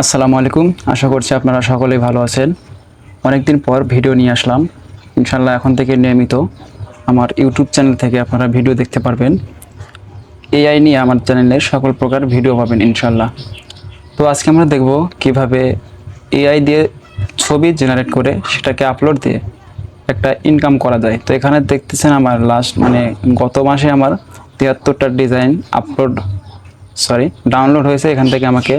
আসসালামু আলাইকুম। আশা করছি আপনারা সকলেই ভালো আছেন। অনেকদিন পর ভিডিও নিয়ে আসলাম। ইনশাল্লাহ এখন থেকে নিয়মিত আমার ইউটিউব চ্যানেল থেকে আপনারা ভিডিও দেখতে পারবেন। এআই নিয়ে আমার চ্যানেলে সকল প্রকার ভিডিও পাবেন ইনশাল্লাহ তো আজকে আমরা দেখব কীভাবে এআই দিয়ে ছবি জেনারেট করে সেটাকে আপলোড দিয়ে একটা ইনকাম করা যায়। তো এখানে দেখতেছেন আমার লাস্ট মানে গত মাসে আমার তিয়াত্তরটা ডিজাইন আপলোড সরি ডাউনলোড হয়েছে। এখান থেকে আমাকে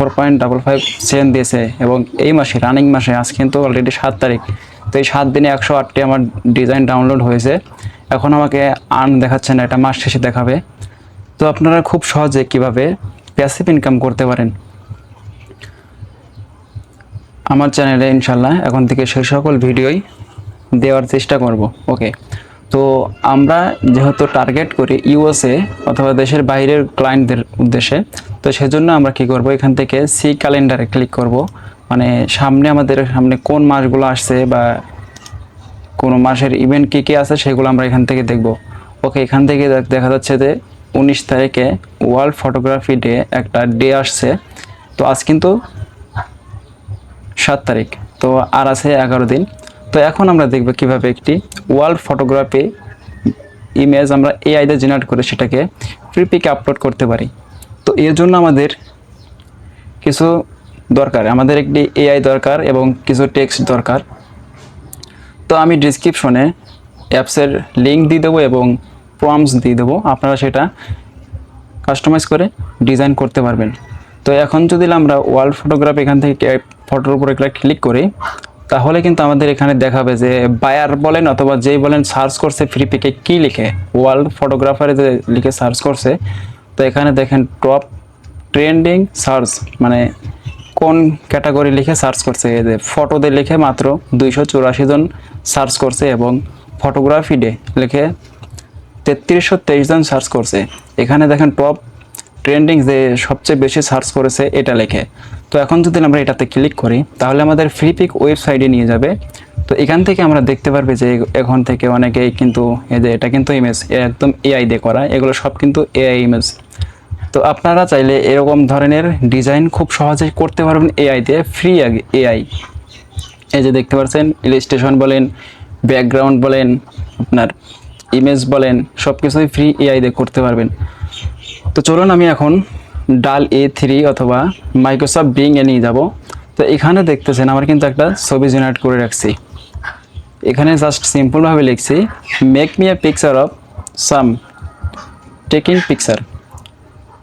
four point double five seven দিয়েছে এবং এই মাসে রানিং মাসে, আজ কিন্তু অলরেডি সাত তারিখ। তো এই সাত দিনে একশো আটটি আমার ডিজাইন ডাউনলোড হয়েছে। এখন আমাকে আর্ন দেখাচ্ছে না, এটা মাস শেষে দেখাবে। তো আপনারা খুব সহজে কীভাবে প্যাসিভ ইনকাম করতে পারেন? আমার চ্যানেলে ইনশাল্লাহ এখন থেকে সেই সকল ভিডিওই দেওয়ার চেষ্টা করব। ওকে তো আমরা যেহেতু টার্গেট করি ইউএসএ অথবা দেশের বাইরের ক্লায়েন্টদের উদ্দেশ্যে, তো সেজন্য আমরা কি করব? এখান থেকে সি ক্যালেন্ডারে ক্লিক করব। মানে সামনে আমাদের সামনে কোন মাসগুলো আসছে বা কোনো মাসের ইভেন্ট কী কী আছে সেগুলো আমরা এখান থেকে দেখব। ওকে এখান থেকে দেখ- যাচ্ছে যে উনিশ তারিখে ওয়ার্ল্ড ফটোগ্রাফি ডে একটা ডে আসছে। তো আজ কিন্তু সাত তারিখ। তো আর আছে এগারো দিন। তো এখন আমরা দেখব কীভাবে একটি ওয়ার্ল্ড ফটোগ্রাফি ইমেজ আমরা এআইতে জেনারেট করে সেটাকে ফ্রি পিকে আপলোড করতে পারি। তো এর জন্য আমাদের কিছু দরকার, আমাদের একটি এআই দরকার এবং কিছু টেক্সট দরকার। তো আমি ডিসক্রিপশনে অ্যাপসের লিঙ্ক দিয়ে দেবো এবং প্রমস দিয়ে দেবো। আপনারা সেটা কাস্টমাইজ করে ডিজাইন করতে পারবেন। তো এখন যদি আমরা ওয়ার্ল্ড ফটোগ্রাফ এখান থেকে ফটোর উপরে ক্লিক করি তাহলে কিন্তু আমাদের এখানে দেখাবে যে বায়ার বলেন অথবা যেই বলেন সার্চ করছে ফ্রি পিকে কী লিখে? ওয়ার্ল্ড ফটোগ্রাফারে যে লিখে সার্চ করছে, তো এখানে দেখেন টপ ট্রেন্ডিং সার্চ মানে কোন ক্যাটাগরি লিখে সার্চ করছে? এই যে ফটোতে লিখে মাত্র দুইশো চুরাশি জন সার্চ করছে এবং ফটোগ্রাফি ডে লিখে তেত্রিশশো তেইশ জন সার্চ করছে। এখানে দেখেন টপ ট্রেন্ডিং যে সবচেয়ে বেশি সার্চ করেছে এটা লেখে। তো এখন যদি আমরা এটাতে ক্লিক করি, তাহলে আমাদের ফ্রি পিক ওয়েবসাইটে নিয়ে যাবে। তো এখান থেকে আমরা দেখতে পারবে যে এখন থেকে অনেকেই কিন্তু এই যে এটা কিন্তু ইমেজ একদম এআই দিয়ে করা, এগুলো সব কিন্তু এআই ইমেজ তো আপনারা চাইলে এরকম ধরনের ডিজাইন খুব সহজেই করতে পারবেন এআই দিয়ে ফ্রি এআই এই যে দেখতে পাচ্ছেন ইলিস্ট্রেশন বলেন ব্যাকগ্রাউন্ড বলেন, আপনার ইমেজ বলেন সব কিছুই ফ্রি এআই দিয়ে করতে পারবেন। তো চলুন আমি এখন ডাল এ থ্রি অথবা মাইক্রোসফট বিং এ নিয়ে যাব। তো এখানে দেখতেছেন আমার কিন্তু একটা ছবি জেনারেট করে রাখছি। এখানে জাস্ট সিম্পলভাবে লিখছি make me a picture of some taking picture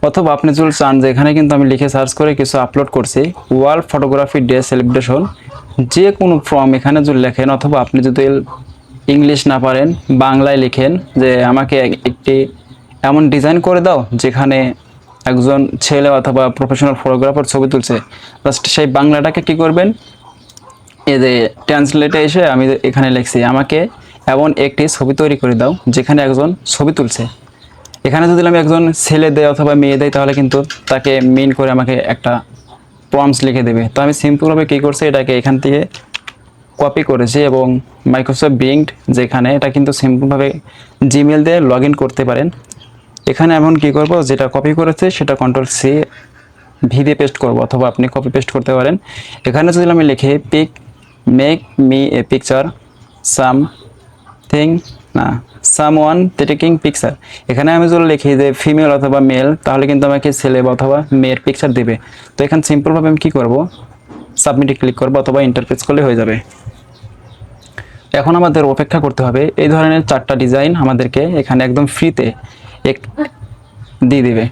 অথবা আপনি যদি চান যে এখানে কিন্তু আমি লিখে সার্চ করে কিছু আপলোড করছি ওয়ার্ল্ড ফটোগ্রাফি ডে সেলিব্রেশন যে কোনো ফর্ম এখানে যদি লেখেন অথবা আপনি যদি ইংলিশ না পারেন, বাংলায় লিখেন যে, আমাকে একটি এমন ডিজাইন করে দাও যেখানে একজন ছেলে অথবা প্রফেশনাল ফটোগ্রাফার ছবি তুলছে। জাস্ট সেই বাংলাটাকে কি করবেন? এই যে ট্রান্সলেটে এসে আমি এখানে লিখছি, আমাকে এমন একটি ছবি তৈরি করে দাও যেখানে একজন ছবি তুলছে। এখানে যদি আমি একজন ছেলে দেয় অথবা মেয়ে দেয় তাহলে কিন্তু তাকে মেন করে আমাকে একটা প্রমস লিখে দেবে। তো আমি সিম্পলভাবে কী করছি, এটাকে এখান থেকে কপি করেছি এবং মাইক্রোসফট বিংড যেখানে এটা কিন্তু সিম্পলভাবে জিমেল দিয়ে লগ করতে পারেন। এখানে এমন কি করব? যেটা কপি করেছে, সেটা কন্ট্রোল সি ভি দিয়ে পেস্ট করব, অথবা আপনি কপি পেস্ট করতে পারেন। এখানে যদি আমি লিখি pic make me a picture something না সাম ওয়ান টেকিং পিকচার এখানে আমি যদি লিখি যে ফিমেল অথবা মেল তাহলে কিন্তু আমাকে ছেলে অথবা মেয়ের পিকচার দেবে। তো এখানে সিম্পলভাবে আমি কী করব? সাবমিটে ক্লিক করব, অথবা ইন্টারফেস করলে হয়ে যাবে। এখন আমাদের অপেক্ষা করতে হবে, এই ধরনের চারটা ডিজাইন আমাদেরকে এখানে একদম ফ্রিতে দিয়ে দিবে।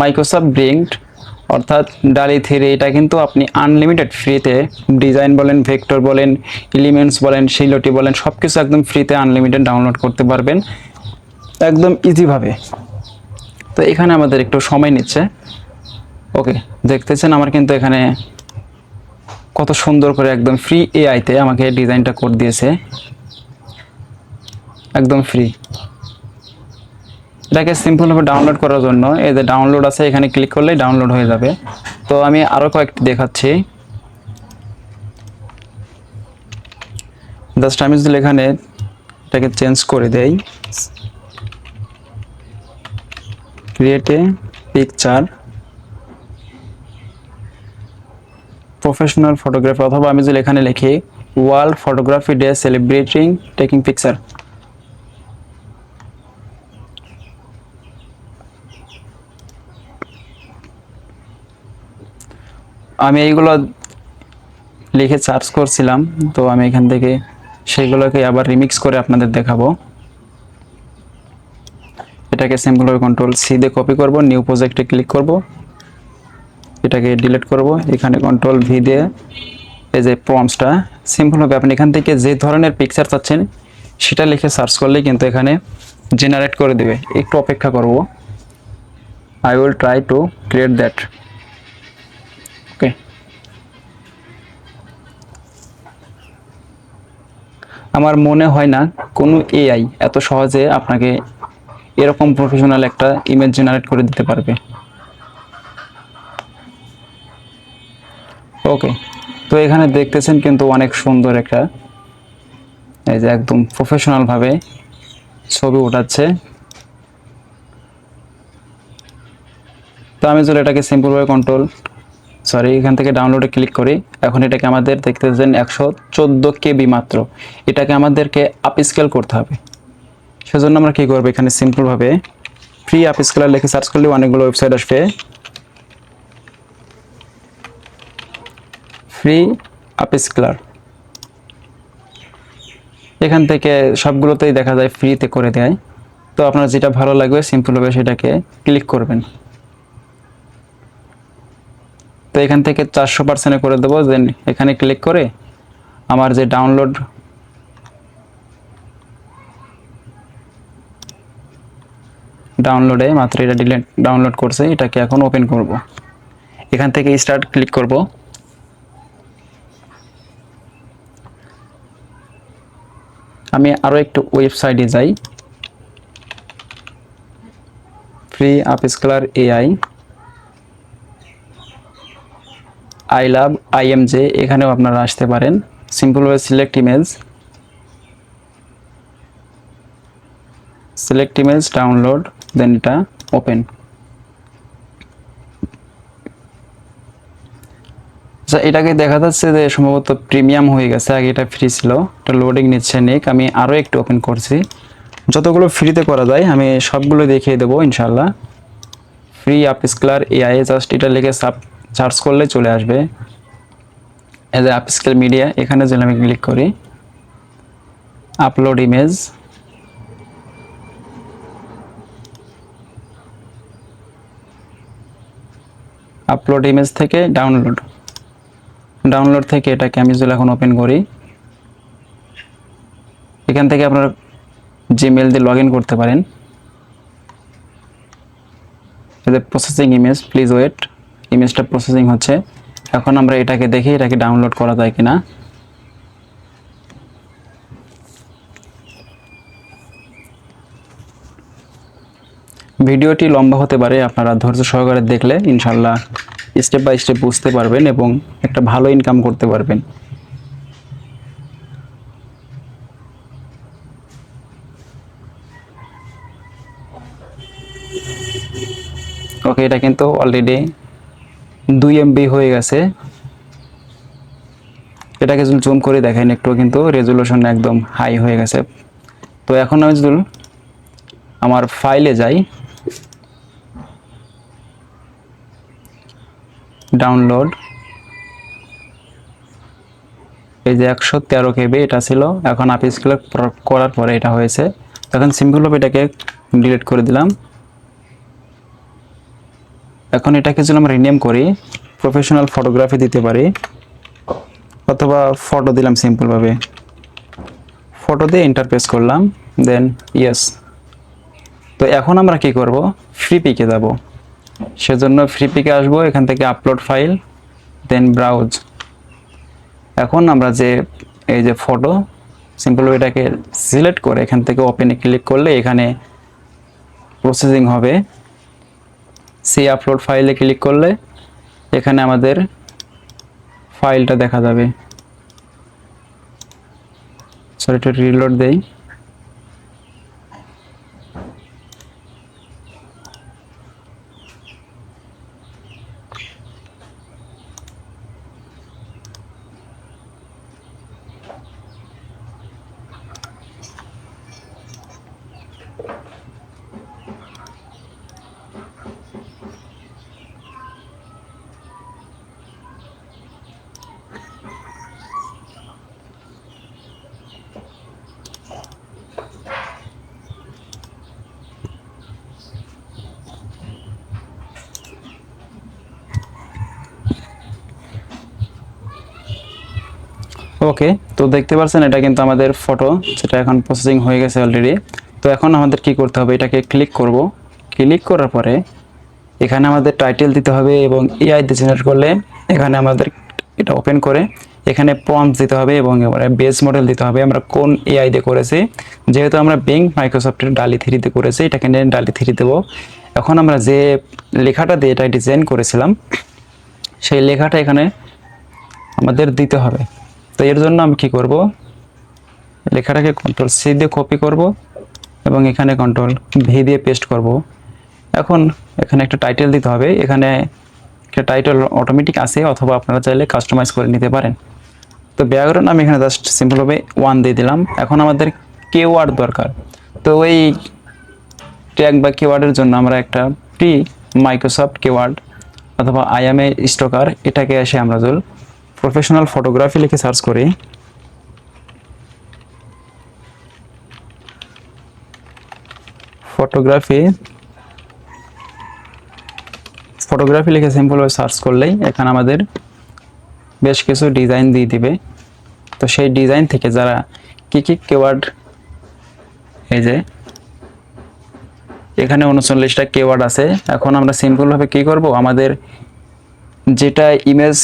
মাইক্রোসফট ব্রিংড অর্থাৎ ডালি থ্রি এটা কিন্তু আপনি আনলিমিটেড ফ্রিতে ডিজাইন বলেন ভেক্টর বলেন এলিমেন্টস বলেন, শিলটি বলেন সব কিছু একদম ফ্রিতে আনলিমিটেড ডাউনলোড করতে পারবেন। একদম ইজিভাবে তো এখানে আমাদের একটু সময় নিচ্ছে। ওকে দেখতেছেন আমার কিন্তু এখানে কত সুন্দর করে একদম ফ্রি এআইতে আমাকে ডিজাইনটা করে দিয়েছে। একদম ফ্রি এটাকে সিম্পলভাবে ডাউনলোড করার জন্য এই যে ডাউনলোড আছে, এখানে ক্লিক করলেই ডাউনলোড হয়ে যাবে। তো আমি আরও কয়েকটি দেখাচ্ছি। জাস্ট আমি যদি এখানে এটাকে চেঞ্জ করে দেই। Create a picture professional photography অথবা আমি যদি এখানে লিখি world photography day celebrating taking picture আমি এইগুলো লিখে সার্চ করছিলাম, তো আমি এখান থেকে সেইগুলোকে আবার রিমিক্স করে আপনাদের দেখাবো। এটাকে সিম্পলভাবে কন্ট্রোল সি দিয়ে কপি করব নিউ প্রজেক্টে ক্লিক করব। এটাকে ডিলিট করব, এখানে কন্ট্রোল ভি দিয়ে এই যে প্রমসটা সিম্পলভাবে আপনি এখান থেকে যে ধরনের পিকচার চাচ্ছেন, সেটা লিখে সার্চ করলেই কিন্তু এখানে জেনারেট করে দেবে। একটু অপেক্ষা করব। I will try to create that আমার মনে হয় না কোনো এআই এত সহজে আপনাকে এরকম প্রফেশনাল একটা ইমেজ জেনারেট করে দিতে পারবে। ওকে তো এখানে দেখতেছেন কিন্তু অনেক সুন্দর একটা, এই যে একদম প্রফেশনাল ভাবে ছবি ওঠাচ্ছে তো আমি যদি এটাকে সিম্পলভাবে কন্ট্রোল সরি এখান থেকে ডাউনলোডে ক্লিক করি। এখন এটাকে আমাদের দেখতেছেন একশো চোদ্দ কেবি মাত্র। এটাকে আমাদেরকে আপ স্কেল করতে হবে। সেজন্য আমরা কী করব এখানে সিম্পলভাবে ফ্রি আপ স্কেলার লিখে সার্চ করলে অনেকগুলো ওয়েবসাইট আসবে। ফ্রি আপ স্কেলার এখান থেকে সবগুলোতেই দেখা যায় ফ্রিতে করে দেয়। তো আপনার যেটা ভালো লাগবে সিম্পলভাবে সেটাকে ক্লিক করবেন। তো এখান থেকে চারশো পার্সেন্টে করে দেবো দেন এখানে ক্লিক করে আমার যে ডাউনলোড ডাউনলোডে মাত্র এটা ডিলেট ডাউনলোড করছে, এটাকে এখন ওপেন করব। এখান থেকে স্টার্ট ক্লিক করব। আমি আরও একটু ওয়েবসাইটে যাই। Free upscaler AI I love IMG এখানেও আপনারা আসতে পারেন। সিম্পলভাবে select image select image download দেন এটা ওপেন আচ্ছা এটাকে দেখা যাচ্ছে যে সম্ভবত প্রিমিয়াম হয়ে গেছে, আগে এটা ফ্রি ছিল। এটা লোডিং নিচ্ছে নিক, আমি আরও একটু ওপেন করছি। যতগুলো ফ্রিতে করা যায়, আমি সবগুলো দেখিয়ে দেবো ইনশাল্লাহ free upscaler AI just এটা লিখে সাব সার্চ করলে চলে আসবে। এজ এ স্কেল মিডিয়া এখানে যদি আমি ক্লিক করি আপলোড ইমেজ আপলোড ইমেজ থেকে ডাউনলোড ডাউনলোড থেকে এটাকে আমি যদি এখন ওপেন করি, এখান থেকে আপনারা জিমেল দিয়ে লগ করতে পারেন। প্রসেসিং ইমেজ প্লিজ ওয়েট ইমেজটা প্রসেসিং হচ্ছে। এখন আমরা এটাকে দেখি, এটাকে ডাউনলোড করা যায় কিনা। ভিডিওটি লম্বা হতে পারে, আপনারা ধৈর্য সহকারে দেখলে ইনশাল্লাহ স্টেপ বাই স্টেপ বুঝতে পারবেন এবং একটা ভালো ইনকাম করতে পারবেন। ওকে এটা কিন্তু অলরেডি দুই এমবি হয়ে গেছে। এটাকে যদি জুম করে দেখেন একটু কিন্তু রেজুলেশন একদম হাই হয়ে গেছে। তো এখন আমি যদি আমার ফাইলে যাই ডাউনলোড এই যে একশো তেরো কেবি এটা ছিল, এখন আপিস করার পরে এটা হয়েছে। এখন সিম্পলভাবে এটাকে ডিলিট করে দিলাম। এখন এটাকে যদি আমরা রিনেম করি প্রফেশনাল ফটোগ্রাফি দিতে পারি, অথবা ফটো দিলাম সিম্পলভাবে ফটো দিয়ে ইন্টারপেস করলাম দেন ইয়েস তো এখন আমরা কি করব? ফ্রি পিকে যাব। সেজন্য ফ্রি পিকে আসব, এখান থেকে আপলোড ফাইল দেন ব্রাউজ এখন আমরা যে, এই যে ফটো সিম্পল এটাকে সিলেক্ট করে এখান থেকে ওপেনে ক্লিক করলে এখানে প্রসেসিং হবে। সি আপলোড ফাইলে ক্লিক করলে এখানে আমাদের ফাইলটা দেখা যাবে। সরি একটু রিলোড দেই। ওকে তো দেখতে পাচ্ছেন এটা কিন্তু আমাদের ফটো যেটা এখন প্রসেসিং হয়ে গেছে অলরেডি তো এখন আমাদের কি করতে হবে, এটাকে ক্লিক করব। ক্লিক করার পরে এখানে আমাদের টাইটেল দিতে হবে এবং এআই দিয়ে জেনারেট করলে এখানে আমাদের এটা ওপেন করে, এখানে প্রম্পট দিতে হবে এবং এবারে বেস মডেল দিতে হবে। আমরা কোন এআই দিয়ে করেছি? যেহেতু আমরা বিং মাইক্রোসফটের ডালি থ্রিতে করেছি, এটাকে নিয়ে ডালি থ্রি দেবো। এখন আমরা যে লেখাটা দিয়ে এটা ডিজাইন করেছিলাম, সেই লেখাটা এখানে আমাদের দিতে হবে। তো এর জন্য আমি কি করব? লেখাটাকে কন্ট্রোল সি দিয়ে কপি করব এবং এখানে কন্ট্রোল ভি দিয়ে পেস্ট করব। এখন এখানে একটা টাইটেল দিতে হবে। এখানে একটা টাইটেল অটোমেটিক আসে অথবা আপনারা চাইলে কাস্টমাইজ করে নিতে পারেন। তো ব্যাকগ্রাউন্ড আমি এখানে জাস্ট সিম্পলভাবে ওয়ান দিয়ে দিলাম। এখন আমাদের কেওয়ার্ড দরকার। তো ওই ট্যাগ বা কেওয়ার্ডের জন্য আমরা একটা প্রি মাইক্রোসফট কেওয়ার্ড অথবা আইএমএ স্টকার এটাকে এসে আমরা যদি প্রফেশনাল ফটোগ্রাফি লিখে সার্চ করি। ফটোগ্রাফি ফটোগ্রাফি লিখে সিম্পলভাবে সার্চ করলেই এখানে আমাদের বেশ কিছু ডিজাইন দিয়ে দিবে। তো সেই ডিজাইন থেকে যারা কি কি কেওয়ার্ড এই যে এখানে উনচল্লিশটা কেওয়ার্ড আছে। এখন আমরা সিম্পলভাবে কি করব? আমাদের যেটা ইমেজ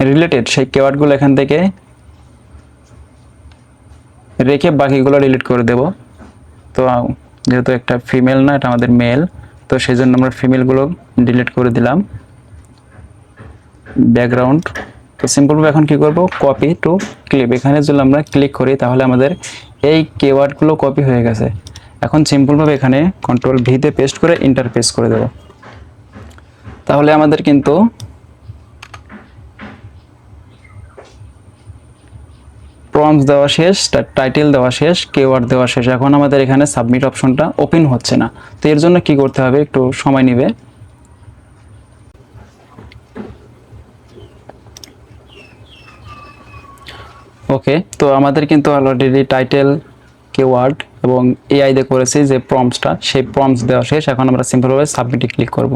রিলেটেড সেই কেওয়ার্ডগুলো এখান থেকে রেখে বাকিগুলো ডিলিট করে দেব। তো, যেহেতু একটা ফিমেল না, এটা আমাদের মেল তো সেই জন্য আমরা ফিমেলগুলো ডিলিট করে দিলাম। ব্যাকগ্রাউন্ড তো সিম্পলভাবে এখন কি করব? কপি টু ক্লিপ এখানে যদি আমরা ক্লিক করি, তাহলে আমাদের এই কেওয়ার্ডগুলো কপি হয়ে গেছে। এখন সিম্পলভাবে এখানে কন্ট্রোল ভিতে পেস্ট করে ইন্টার করে দেব। তাহলে আমাদের কিন্তু প্রম্পট দেওয়া শেষ টাইটেল দেওয়া শেষ কেওয়ার্ড দেওয়া শেষ। এখন আমাদের এখানে সাবমিট অপশনটা ওপেন হচ্ছে না। তো এর জন্য কি করতে হবে? একটু সময় নেবে। ওকে তো আমাদের কিন্তু অলরেডি টাইটেল কেওয়ার্ড এবং এআই দিয়ে করেছি যে প্রম্পটসটা সেই প্রম্পটস দেওয়া শেষ। এখন আমরা সিম্পলভাবে সাবমিটে ক্লিক করব।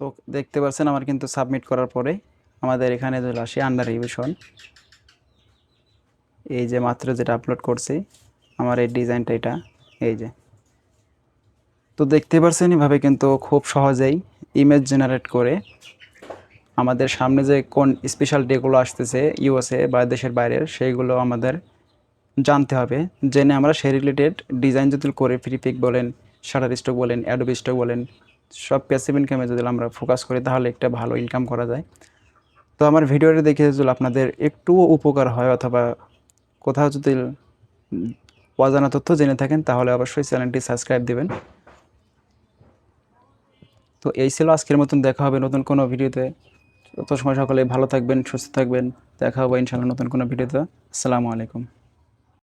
তো দেখতে পাচ্ছেন আমার কিন্তু সাবমিট করার পরে আমাদের এখানে চলে আসি আন্ডার রিভিশন এই যে মাত্র যেটা আপলোড করছি, আমার এই ডিজাইনটা এটা, এই যে। তো দেখতে পাচ্ছেন এভাবে কিন্তু খুব সহজেই ইমেজ জেনারেট করে আমাদের সামনে যে কোন স্পেশাল ডেগুলো আসতেছে ইউএসএ বা দেশের বাইরের, সেইগুলো আমাদের জানতে হবে। জেনে আমরা সেই রিলেটেড ডিজাইন যদি করে ফ্রি পিক বলেন শাটার স্টক বলেন অ্যাডোবি স্টক বলেন সব প্যাসিভ ইনকামে যদি আমরা ফোকাস করি, তাহলে একটা ভালো ইনকাম করা যায়। তো আমার ভিডিওটা দেখে যদি আপনাদের একটুও উপকার হয়, অথবা কোথাও যদি অজানা তথ্য জেনে থাকেন, তাহলে অবশ্যই চ্যানেলটি সাবস্ক্রাইব দেবেন। তো এই ছিল আজকের মতন, দেখা হবে নতুন কোনো ভিডিওতে। তত সময় সকলে ভালো থাকবেন, সুস্থ থাকবেন। দেখা হবে ইনশাআল্লাহ নতুন কোনো ভিডিওতে। আসসালামু আলাইকুম।